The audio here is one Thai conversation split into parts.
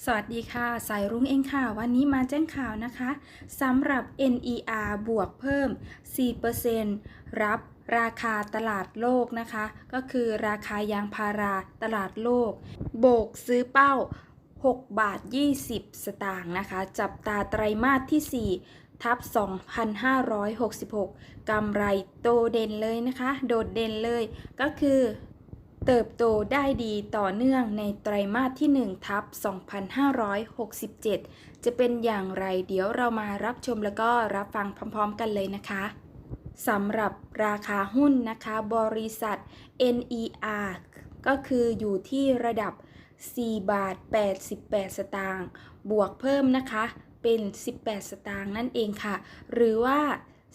สวัสดีค่ะ สายรุ้งเองค่ะ วันนี้มาแจ้งข่าวนะคะสำหรับ NER บวกเพิ่ม 4%รับราคาตลาดโลกนะคะ ก็คือราคายางพาราตลาดโลก โบกซื้อเป้า 6 บาท 20 สตางค์นะคะ จับตาไตรมาสที่ 4 ทับ 2,566 กำไรโตเด่นเลยนะคะ โดดเด่นเลยก็คือ เติบโตได้ดีต่อเนื่องในไตรมาสที่ 1 ทับ 2567 จะเป็นอย่างไรเดี๋ยวเรามารับชมแล้วก็รับฟังพร้อมๆกันเลยนะคะสำหรับราคาหุ้นนะคะ บริษัท NER ก็คืออยู่ที่ระดับ 4 บาท 88 สตางค์ บวกเพิ่มนะคะ เป็น 18 สตางค์นั่นเองค่ะ หรือว่า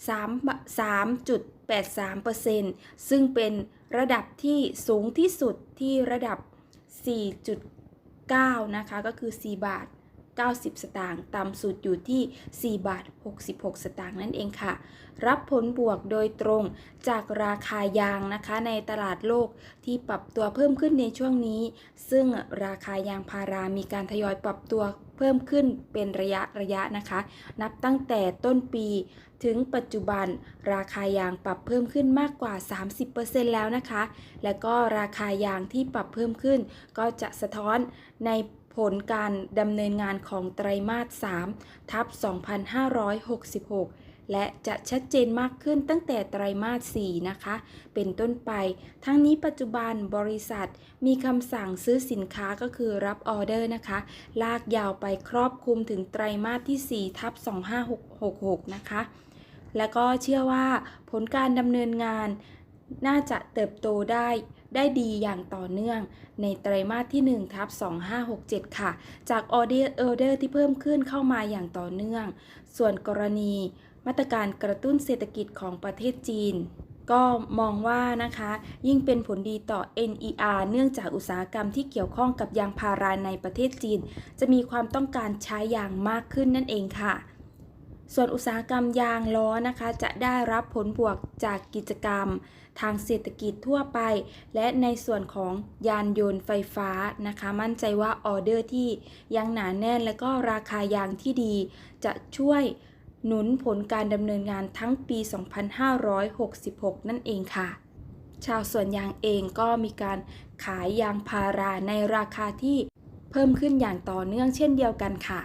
3 3. 0.83%ซึ่งเป็นระดับที่สูงที่สุดที่ระดับ 4.9 นะคะ ก็คือ 4 บาท 90 สตางค์ต่ำสุดอยู่ที่ 4 บาท 66 สตางค์นั่นเองค่ะ รับผลบวกโดยตรงจากราคายางนะคะในตลาดโลกที่ปรับตัวเพิ่มขึ้นในช่วงนี้ ซึ่งราคายางพารามีการทยอยปรับตัวเพิ่มขึ้นเป็นระยะระยะนะคะ นับตั้งแต่ต้นปีถึงปัจจุบันราคายางปรับเพิ่มขึ้นมากกว่า 30%แล้วนะคะ และก็ราคายางที่ปรับเพิ่มขึ้น ก็จะสะท้อนใน ผลการดำเนินงานของไตรมาส 3 ทับ 2566 และจะชัดเจนมากขึ้นตั้งแต่ไตรมาส 4 นะคะ เป็นต้นไป ทั้งนี้ปัจจุบันบริษัทมีคำสั่งซื้อสินค้าก็คือรับออเดอร์นะคะ ลากยาวไปครอบคลุมถึงไตรมาสที่ 4 ทับ 2566 นะคะ และก็เชื่อว่าผลการดำเนินงานน่าจะเติบโตได้ ได้ดีอย่างต่อเนื่อง ในไตรมาสที่1ทับ2567 ค่ะ จากออเดอร์ออเดอร์ที่เพิ่มขึ้นเข้ามาอย่างต่อเนื่อง ส่วนกรณีมาตรการกระตุ้นเศรษฐกิจของประเทศจีนก็มองว่านะคะ ยิ่งเป็นผลดีต่อ NER เนื่องจากอุตสาหกรรมที่เกี่ยวข้องกับยางพาราในประเทศจีน จะมีความต้องการใช้ยางมากขึ้นนั่นเองค่ะ ส่วนอุตสาหกรรมยางล้อนะคะ จะได้รับผลบวกจากกิจกรรม ทางเศรษฐกิจทั่วไป และในส่วนของยานยนต์ไฟฟ้านะคะ มั่นใจว่าออเดอร์ที่ยังหนาแน่น และก็ราคายางที่ดี จะช่วยหนุนผลการดำเนินงานทั้งปี 2566 นั่นเองค่ะ ชาวสวนยางเองก็มีการขายยางพาราในราคาที่เพิ่มขึ้นอย่างต่อเนื่องเช่นเดียวกันค่ะ